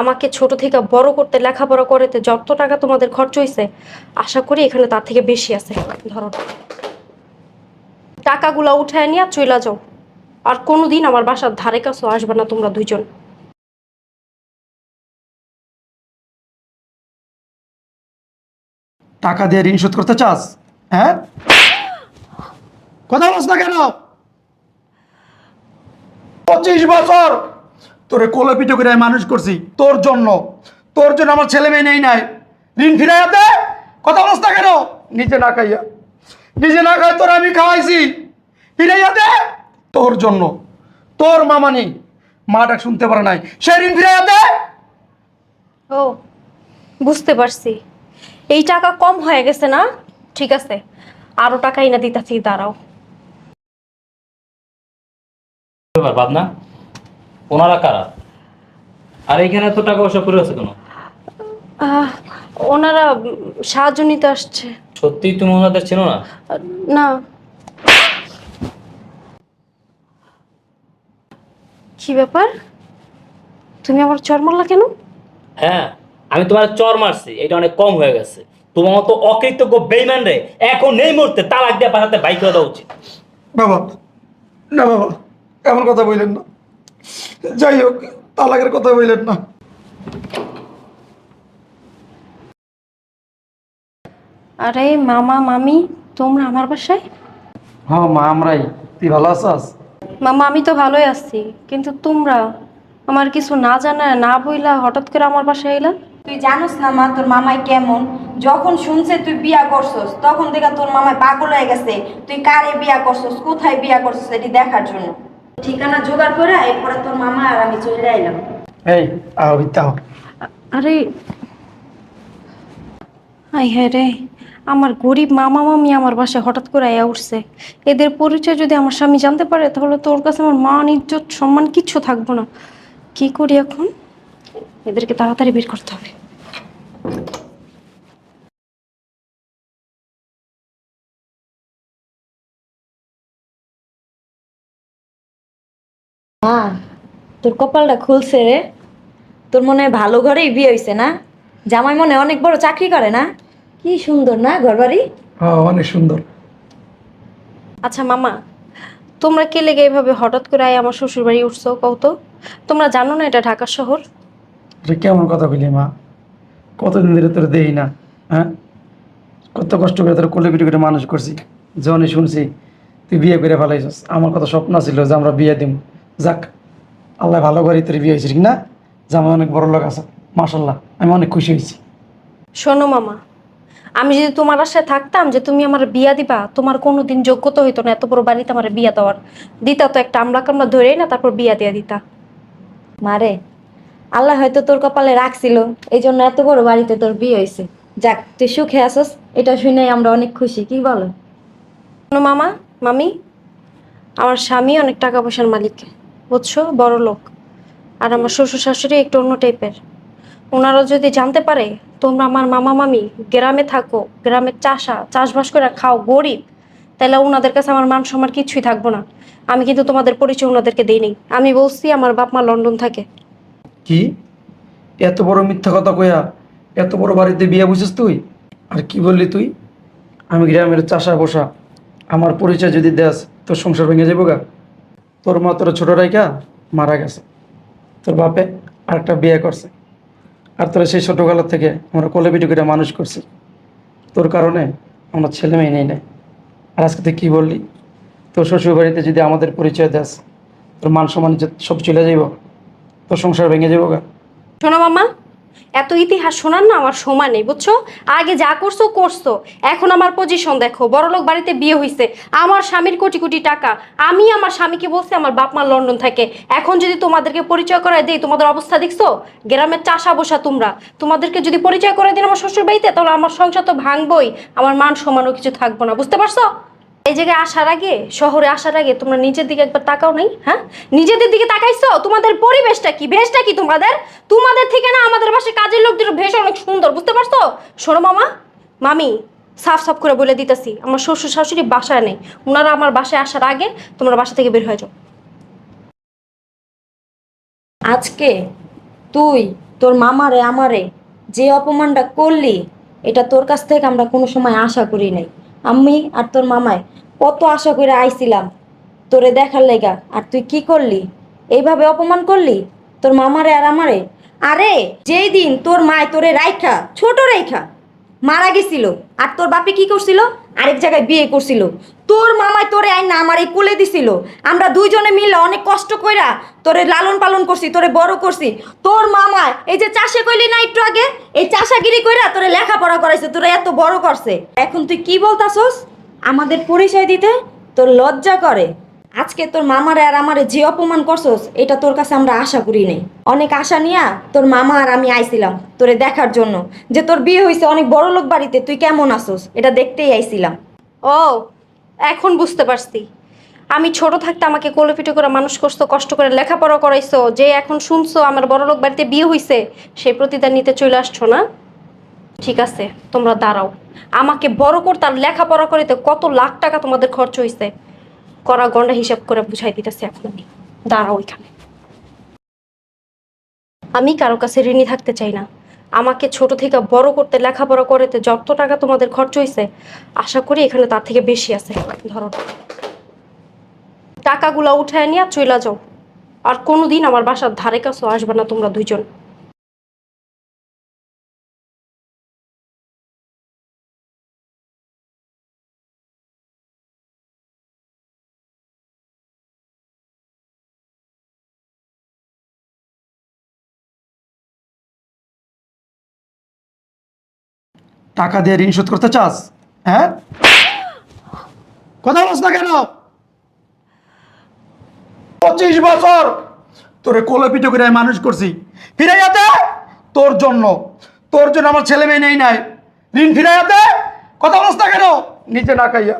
আমাকে ছোট থেকে বড় করতে, লেখাপড়া করতে যত টাকা তোমাদের খরচ হয়েছে আশা করি এখানে তার থেকে বেশি আছে। ধরো। টাকাগুলো উঠায় নিয়ে চইলা যাও। আর কোনোদিন আমার বাসার ধারে কাছেও আসবে না তোমরা দুইজন। টাকা দিয়ে ঋণ শোধ করতে চাস? হ্যাঁ? কথা বলছ না কেন? পঁচিশ বছর তোরে কোলে পিঠে করে আমি মানুষ করছি। তোর জন্য। তোর জন্য আমার ছেলে মেয়ে নেই নাই। ঋণ ফিরাইয়া দে। কথা বলছ না কেন? নিজে না খাইয়া। নিজে না খাই তোর আমি খাওয়াইছি। ফিরাইয়া দে। তোর জন্য। তোর মামা নেই। মাটা শুনতে পারে নাই। সে ঋণ ফিরাইয়া দে। ও বুঝতে পারছি। এই টাকা কম হয়ে গেছে না? ঠিক আছে। আরও টাকা এনে দিতেছি দাঁড়াও। ভাবনা ওনারা কারা? আর এইখানে এত টাকা পয়সা করে আছে কেন? আহ, ওনারা সাহায্য নিতে আসছে। সত্যিই তুমি ওনাদের চেনো না? আহ, না। কি ব্যাপার? তুমি আমার চর মারলা কেন? হ্যাঁ আমি তোমার চর মারছি এটা অনেক কম হয়ে গেছে। তোমার মতো অকৃতজ্ঞ বেইমান রে এখন নেই মুহূর্তে তালাক দিয়ে পাঠাতে বাইক করে দেওয়া উচিত। বাবা না বাবা এমন কথা বললেন না। যাই হোক তালাকের কথা বললেন না। আরে মামা মামি তোমরা আমার বাসায়? হ্যাঁ মা আমরাই। তুই ভালো আছাস? মামা আমি তো ভালোই আছি কিন্তু তোমরা আমার কিছু না জানা না বইলা হঠাৎ করে আমার বাসায় এলা? তুই জানোস না মা তোর মামাই কেমন? যখন শুনছে তুই বিয়া করছস তখন দেখা তোর মামাই পাগল হয়ে গেছে। তুই কারে বিয়া করছস কোথায় বিয়া করছস এটি দেখার জন্য। ঠিকানা জোগাড় করে এরপরে তোর মামা আর আমি চলে আইলাম। এই আহ বিদ্যাহ আরে আই হ্যাঁ রে আমার গরিব মামা মামি আমার বাসায় হঠাৎ করে আয়া উঠছে। এদের পরিচয় যদি আমার স্বামী জানতে পারে তাহলে তোর কাছে আমার মান ইজ্জত সম্মান কিচ্ছু থাকব না। কি করি এখন? এদেরকে তাড়াতাড়ি বের করতে হবে। মা তোর কপালটা খুলছে রে। তোর মনে হয় ভালো ঘরেই বিয়ে হইছে না? জামাই মনে হয় অনেক বড় চাকরি করে না? কি সুন্দর না ঘরবাড়ি? হ্যাঁ অনেক সুন্দর। আচ্ছা মামা তোমরা কে লেগে এইভাবে হঠাৎ করে আয় আমার শ্বশুর বাড়ি উঠছো কও তো? তোমরা জানো না এটা ঢাকা শহর? কেমন কথা বলি মা? কতদিন ধরে তোর দেই না হ্যাঁ? কত কষ্ট করে তোর কোলে পিঠে করে মানুষ করছি। জনে শুনছি তুই বিয়ে করে ফেলাইছিস আমার কথা স্বপ্ন ছিল যে আমরা বিয়ে দিব যাক আল্লাহ ভালো করে তোর বিয়ে হয়েছে ঠিক না? যে আমার অনেক বড় লোক আছে মাসাল্লাহ আমি অনেক খুশি হয়েছি। শোনো মামা আমি যদি তোমার আশায় থাকতাম যে তুমি আমার বিয়া দিবা তোমার কোনো দিন যোগ্যতা হইতো না এত বড় বাড়িতে আমার বিয়া দেওয়ার। দিতা তো একটা আমরা কামলা ধরেই না তারপর বিয়া দিয়া দিতা। মারে আল্লাহ হয়তো তোর কপালে রাখছিল এই জন্য এত বড় বাড়িতে তোর বিয়ে হয়েছে। যাক তুই সুখে আসস এটা শুনে আমরা অনেক খুশি কি বলো? শোনো মামা মামি আমার স্বামী অনেক টাকা পয়সার মালিক। বুঝছ? বড় লোক। আর আমার শ্বশুর শাশুড়ি একটু অন্য টাইপের। ওনারা যদি জানতে পারে, তোমরা আমার মামা মামি, গ্রামে থাকো, গ্রামের চাষা, চাষবাস করে খাও, গরিব, তাহলে ওনাদের কাছে আমার মান সম্মান কিছুই থাকব না। আমি কিন্তু তোমাদের পরিচয় ওনাদেরকে দিইনি। আমি বলছি, আমার বাপ মা লন্ডন থাকে। কি? এত বড় মিথ্যা কথা কয়া এত বড় বাড়িতে বিয়ে বুঝিস তুই? আর কি বললি তুই? আমি গ্রামের চাষা বসা আমার পরিচয় যদি দেস, তোর সংসার ভেঙে যাব গা। তোর মা তোর ছোট রাইকা মারা গেছে। তোর বাপে আরেকটা বিয়ে করছে। আর তোরা সেই ছোটোবেলা থেকে আমরা কোলে করে মানুষ করছি। তোর কারণে আমরা ছেলে মেয়ে নেই নাই। আর আজকে তুই কী বললি? তোর শ্বশুর বাড়িতে যদি আমাদের পরিচয় দেস, তোর মান সম্মান সব চলে যাইব। তোর সংসার ভেঙে যাব গা। শোনো মামা এত ইতিহাস শোনার না আমার সময় নেই, বুঝছ? আগে যা করছ করছ। এখন আমার পজিশন দেখো, বড়লোক বাড়িতে বিয়ে হয়েছে আমার স্বামীর কোটি কোটি টাকা। আমি আমার স্বামীকে বলছি, আমার বাপ মা লন্ডন থাকে। এখন যদি তোমাদেরকে পরিচয় করায় দিই, তোমাদের অবস্থা দেখছ? গ্রামের চাষা বসা তোমরা। তোমাদেরকে যদি পরিচয় করে দিন আমার শ্বশুর বাড়িতে তাহলে আমার সংসার তো ভাঙবই। আমার মান সমানও কিছু থাকব না, বুঝতে পারছ? এই জায়গায় আসার আগে, শহরে আসার আগে তোমরা নিজের দিকে একবার তাকাও নাই হ্যাঁ? নিজেদের দিকে তাকাইছো? তোমাদের পরিবেশটা কি? ভেষটা কি তোমাদের? তোমাদের থেকে না আমাদের বাসায় কাজের লোকদের ভেষ অনেক সুন্দর, বুঝতে পারছ? শোনো মামা, মামি, সাফ সাফ করে বলে দিতেছি, আমার শ্বশুর শাশুড়ি বাসায় নেই। ওনারা আমার বাসায় আসার আগে তোমরা বাসা থেকে বের হয়ে যাও। আজকে তুই, তোর মামারে, আমারে যে অপমানটা করলি, এটা তোর কাছ থেকে আমরা কোনো সময় আশা করি নাই। আমি আর তোর মামায় কত আশা করে আইছিলাম তোরে দেখার লেগা আর তুই কি করলি? এইভাবে অপমান করলি? তোর মামারে আর আমারে? আরে, যেই দিন তোর মায় তোরে রাইখা, ছোট রাইখা, মারা গেছিল। আর তোর বাপে কি করছিল? আরেক জায়গায় বিয়ে করছিল। তোর মামায় তোরে আইন না, আমার এই কোলে দিছিল। আমরা দুইজনে মিলে অনেক কষ্ট কইরা তোরে লালন পালন করছি, তোরে বড় করছি। তোর মামায় এই যে চাষে কইলি না একটু আগে, এই চাষাগিরি কইরা তোরে লেখাপড়া করাইছে, তোরে এত বড় করছে। এখন তুই কি বলতাছস? আমাদের পরিচয় দিতে তোর লজ্জা করে। আজকে তোর মামারে আর আমারে যে অপমান করছস, এটা তোর কাছে আমরা আশা করি নাই। অনেক আশা নিয়া তোর মামা আর আমি আইছিলাম তোরে দেখার জন্য। যে তোর বিয়ে হয়েছে অনেক বড় লোক বাড়িতে, তুই কেমন আসোস এটা দেখতেই আইছিলাম। ও এখন বুঝতে পারছি। আমি ছোট থাকতে আমাকে কোলেপিঠে করে মানুষ করছ, কষ্ট করে লেখাপড়া করাইছো, যে এখন শুনছো আমার বড়লোক বাড়িতে বিয়ে হইছে, সেই প্রতিদান নিতে চলে আসছো না? ঠিক আছে, তোমরা দাঁড়াও। আমাকে বড় করতে আর লেখাপড়া করিতে কত লাখ টাকা তোমাদের খরচ হয়েছে করা গন্ডা হিসাব করে বুঝাই দিতেছে এখন আমি। দাঁড়াও এখানে। আমি কারও কাছে ঋণী থাকতে চাই না। আমাকে ছোট থেকে বড় করতে, লেখাপড়া করতে যত টাকা তোমাদের খরচ হয়েছে আশা করি এখানে তার থেকে বেশি আছে। ধরো। টাকাগুলো উঠায় নিয়ে চইলা যাও। আর কোনোদিন আমার বাসার ধারে কাছেও আসবে না তোমরা দুইজন। টাকা দিয়ে ঋণ শোধ করতে চাস? হ্যাঁ? কথা বলছ না কেন? পঁচিশ বছর তোরে কোলে পিঠে করে মানুষ করছি। ফিরাইয়াতে তোর জন্য। তোর জন্য আমার ছেলে মেয়ে নেই নাই। ঋণ ফিরাইয়াতে? কথা বলছ না কেন? নিজে না খাইয়া।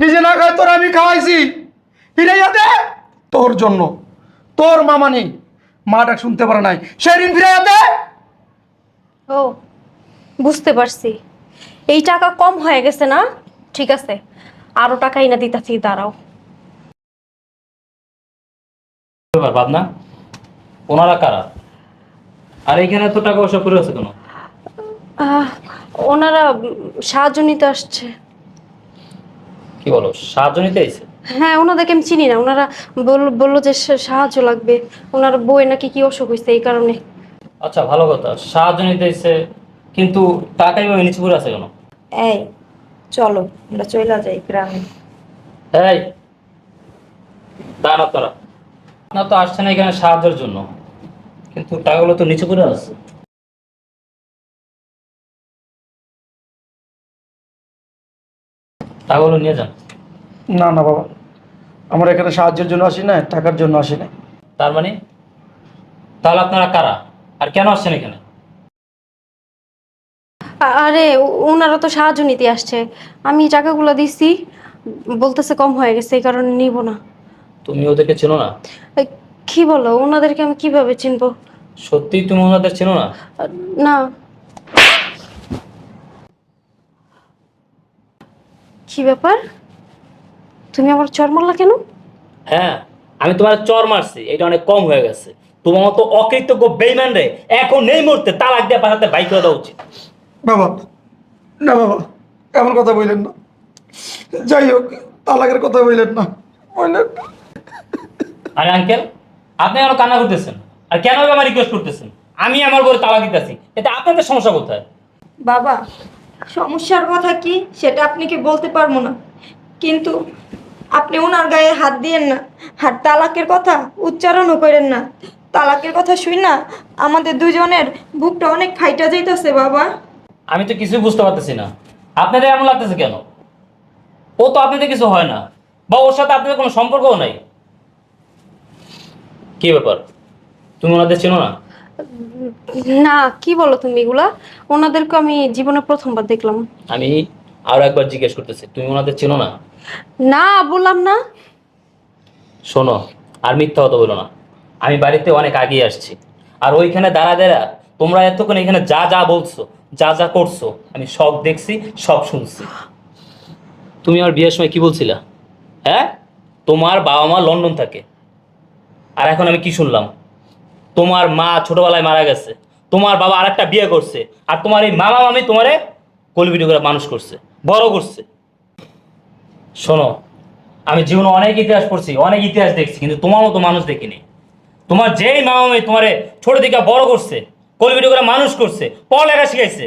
নিজে না খাই তোর আমি খাওয়াইছি। ফিরাইয়াতে তোর জন্য। তোর মামা নেই মাটা শুনতে পারে নাই। সে ঋণ ফিরাইয়াতে? ও। বুঝতে পারছি। এই টাকা কম হয়ে গেছে না? ঠিক আছে। আরও টাকা এনে দিতেছি দাঁড়াও। ব্যাপার ভাবনা ওনারা কারা? আর এখানে তো টাকা পয়সা করে আছে কেন? আহ, ওনারা সাহায্য নিতে আসছে। কি বলো সাহায্য নিতে আইছে হ্যাঁ ওনাদেরকে আমি চিনি না। ওনারা বল- বলল যে সা- সাহায্য লাগবে। ওনার বই নাকি কি অসুখ হয়েছে এই কারণে। আচ্ছা ভালো কথা। সাহায্য নিতে আইছে কিন্তু টাকা এভাবে নিচে পড়ে আছে কেন? এই চলো আমরা চইলা যাই গ্রামে। এই দাঁড়া তারা। না তো আসছে না এখানে সাহায্যের জন্য। কিন্তু টাকাগুলো তো নিচে পড়ে আছে। টাকাগুলো নিয়ে যান। না না বাবা আমরা এখানে সাহায্যের জন্য আসি না টাকার জন্য আসি না তার মানে? তাহলে আপনারা কারা? আর কেন আসছেন এখানে? আরে ওনারা তো সাহায্য নিতে আসছে। আমি টাকাগুলো দিছি বলতেছে কম হয়ে গেছে এই কারণে নিব না। তুমি ওদেরকে চেনো না? এ, কি বলো ওনাদেরকে আমি কীভাবে চিনবো? সত্যিই তুমি ওনাদের চেনো না? না। কি ব্যাপার? তুমি আমার চর মারলা কেন? হ্যাঁ আমি তোমার চর মারছি এটা অনেক কম হয়ে গেছে। তোমার মতো অকৃতজ্ঞ বেইমান রে এখন নেই মুহূর্তে তালাক দিয়ে পাঠাতে বাইক করে দেওয়া উচিত। বাবা না বাবা এমন কথা বললেন না। যাই হোক তালাকের কথা বললেন না বললেন আরে আঙ্কেল আপনি কেন কান্না করতেছেন? আর কেন আমার রিকোয়েস্ট করতেছেন? আমি আমার বলে তালাক দিতেছি এতে আপনাদের সমস্যা কোথায়? বাবা সমস্যার কথা কি সেটা আপনি কি বলতে পারব না। কিন্তু আপনি ওনার গায়ে হাত দিয়েন না আর তালাকের কথা উচ্চারণও করেন না। তালাকের কথা শুই না আমাদের দুজনের বুকটা অনেক ফাইটা যাইতেছে বাবা। আমি তো কিছুই বুঝতে পারতেছি না। আপনাদের এমন লাগতেছে কেন? ও তো আপনাদের কিছু হয় না বা ওর সাথে আপনাদের কোনো সম্পর্কও নাই। কি ব্যাপার? তুমি ওনাদের চেনো না? না কি বলো তুমি এগুলা? ওনাদেরকে আমি জীবনে প্রথমবার দেখলাম। আমি আরও একবার জিজ্ঞেস করতেছি তুমি ওনাদের চেনো না? না বললাম না। শোনো আর মিথ্যা কথা বলো না। আমি বাড়িতে অনেক আগিয়ে আসছি আর ওইখানে দাঁড়া দাঁড়া তোমরা এতক্ষণ এখানে যা যা বলছো যা যা করছ, আমি সব দেখছি, সব শুনছি। তুমি আমার বিয়ের সময় কি বলছিলা? হ্যাঁ? তোমার বাবা মা লন্ডন থাকে। আর এখন আমি কি শুনলাম? তোমার মা ছোটবেলায় মারা গেছে। তোমার বাবা আরেকটা বিয়ে করছে। আর তোমার এই মামা মামি তোমারে কলবিটি করে মানুষ করছে, বড় করছে। শোনো, আমি জীবনে অনেক ইতিহাস পড়ছি, অনেক ইতিহাস দেখছি, কিন্তু তোমার মতো মানুষ দেখিনি। তোমার যেই মামা মামি তোমারে ছোট থেকে বড় করছে কলবিটি করে মানুষ করছে, পড়ালেখা শিখাইছে।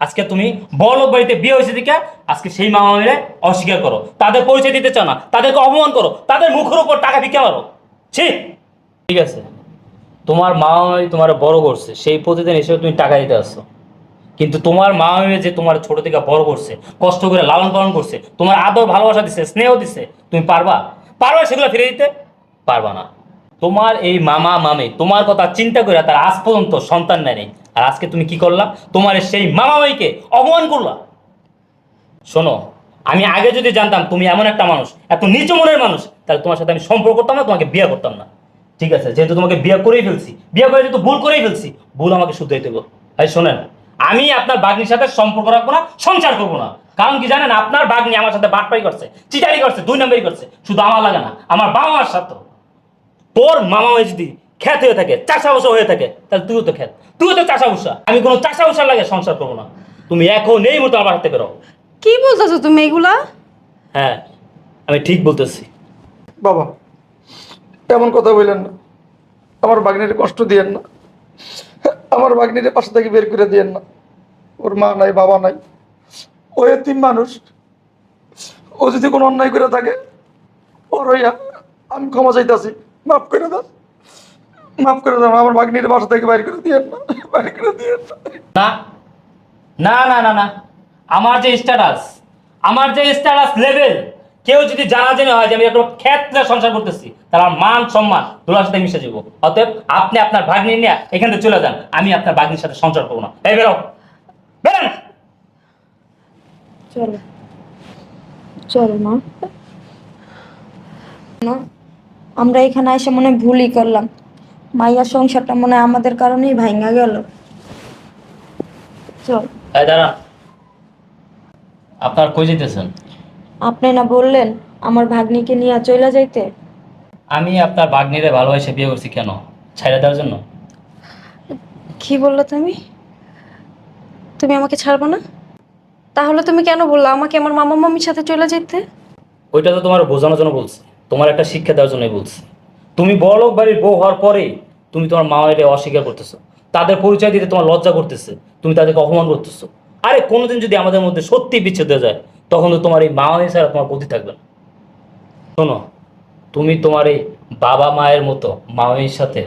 আজকে তুমি বড় বাড়িতে বিয়ে হয়েছে দিকে আজকে সেই মামা মামিরে অস্বীকার করো। তাদের পরিচয় দিতে চাও না, তাদেরকে অপমান করো, তাদের মুখের উপর টাকা ভিক্ষা মারো ছি। ঠিক আছে। তোমার মা মামি তোমার বড় করছে, সেই প্রতিদিন হিসেবে তুমি টাকা দিতে আসছো। কিন্তু তোমার মা মামি যে তোমার ছোট থেকে বড় করছে, কষ্ট করে লালন পালন করছে, তোমার আদর ভালোবাসা দিছে, স্নেহ দিছে, তুমি পারবা? পারবা সেগুলো ফিরে দিতে? পারবা না। তোমার এই মামা মামি, তোমার কথা চিন্তা করে তার আজ পর্যন্ত সন্তান নেয় নেই। আর আজকে তুমি কি করলা? তোমার সেই মামা মামিকে অপমান করলা। শোনো, আমি আগে যদি জানতাম তুমি এমন একটা মানুষ, এত নিচু মনের মানুষ, তাহলে তোমার সাথে আমি সম্পর্ক করতাম না, তোমাকে বিয়ে করতাম না। ঠিক আছে, যেহেতু তোমাকে বিয়ে করেই ফেলছি। বিয়ে করে যেহেতু ভুল করেই ফেলছি, ভুল আমাকে শুধরাই দেবো। ভাই, শোনেন, আমি আপনার বাগনির সাথে সম্পর্ক রাখব না, সংসার করব না। কারণ কি জানেন, আপনার বাগনি আমার সাথে বাটপাই করছে, চিটারি করছে, দুই নম্বরই করছে। শুধু আমার লাগে না, আমার বাবা মার সাথে তোর মামা যদি খ্যাত হয়ে থাকে চাষা বসা হয়ে থাকে তাহলে তুইও তো খ্যাত। তুইও তো চাষা বসা আমি কোনো চাষা বসা লাগে সংসার করব না। তুমি এখন এই মতো আমার হাতে বেরো। কি বলতেছো তুমি এগুলা? হ্যাঁ আমি ঠিক বলতেছি। বাবা এমন কথা বললেন না। আমার বাগনিরে কষ্ট দিয়েন না। আমার বাগনিরে পাশে থেকে বের করে দিয়েন না। ওর মা নাই বাবা নাই। ও তিন মানুষ। ও যদি কোনো অন্যায় করে থাকে ওর হইয়া আমি ক্ষমা চাইতাছি। মাফ করে দাও। মাফ করে দাও আমার বাগনিরে বাসা থেকে বাইর করে দিয়েন না বাইর করে দিয়েন না না না না না। আমার যে স্ট্যাটাস আমার যে স্ট্যাটাস লেভেল কেউ যদি জানা জেনে হয় যে আমি একটা ক্ষেত্রে সংসার করতেছি তাহলে আমার মান সম্মান দুলার সাথে মিশে যাব। অতএব আপনি আপনার ভাগ্নি নিয়ে এখান থেকে চলে যান আমি আপনার ভাগ্নির সাথে সংসার করব না। এই বেরো। বেরোন! চলো। চলো মা। না, আমরা এখানে এসে মনে হয় ভুলই করলাম। মাইয়ার সংসারটা মনে আমাদের কারণেই ভাঙা গেল। চল। দাঁড়ান। আপনার কই যেতেছেন আপনি না বললেন আমার ভাগ্নিকে নিয়ে চলে যাইতে? আমি আপনার ভাগ্নিরে ভালোবাসে বিয়ে করছি কেন? ছাইড়া দেওয়ার জন্য? কি বলল তুমি? তুমি আমাকে ছাড়বো না? তাহলে তুমি কেন বললা আমাকে আমার মামা মামির সাথে চলে যেতে ওইটা তো তোমার বোঝানোর জন্য বলছি। তোমার একটা শিক্ষা দেওয়ার জন্যই বলছি। তুমি বড়লোক বাড়ির বউ হওয়ার পরে তুমি তোমার মা বাড়িটা অস্বীকার করতেছো। তাদের পরিচয় দিতে তোমার লজ্জা করতেছে। তুমি তাদেরকে অপমান করতেছো। আরে কোনোদিন যদি আমাদের মধ্যে সত্যি বিচ্ছেদ হয়ে যায়, তখন তো তোমার এই মা বাড়ি ছাড়া তোমার গতি থাকবে না। শোনো, তুমি তোমার এই বাবা মায়ের মতো মা বাড়ির সাথে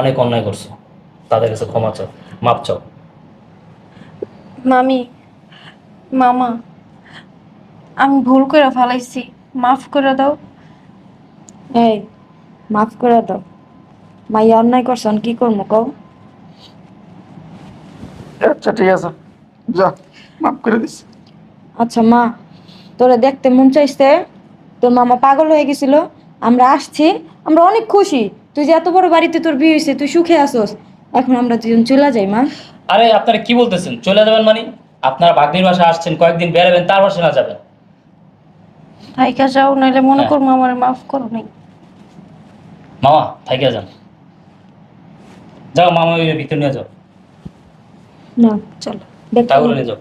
অনেক অন্যায় করছ। তাদের কাছে ক্ষমা চাও, মাপ চাও। মামি, মামা, আমি ভুল করে ফেলাইছি। মাফ করে দাও। এই মাফ করে দাও। মাইয়া অন্যায় করছেন কি করব কও? আচ্ছা ঠিক আছে। যা মাফ করে দিস। আচ্ছা মা তোরে দেখতে মন চাইছে? তোর মামা পাগল হয়ে গেছিল। আমরা আসছি আমরা অনেক খুশি। তুই যে এত বড় বাড়িতে তোর বিয়ে হয়েছে তুই সুখে আসোস এখন আমরা দুজন চলে যাই মা। আরে আপনারা কি বলতেছেন? চলে যাবেন মানে? আপনারা বাগদির বাসা আসছেন কয়েকদিন বেড়াবেন তারপর সেনা যাবেন। থাইকা যাও নাহলে মনে হ্যাঁ। করব আমার মাফ করো নাই। মামা থাকিয়া যান। যাও মামা ভিতরে নিয়ে যাও। না চলো। টাগুলো নিয়ে যাও।